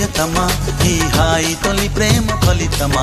ప్రియతమా ఈ హాయి తొలి ప్రేమ ఫలితమా?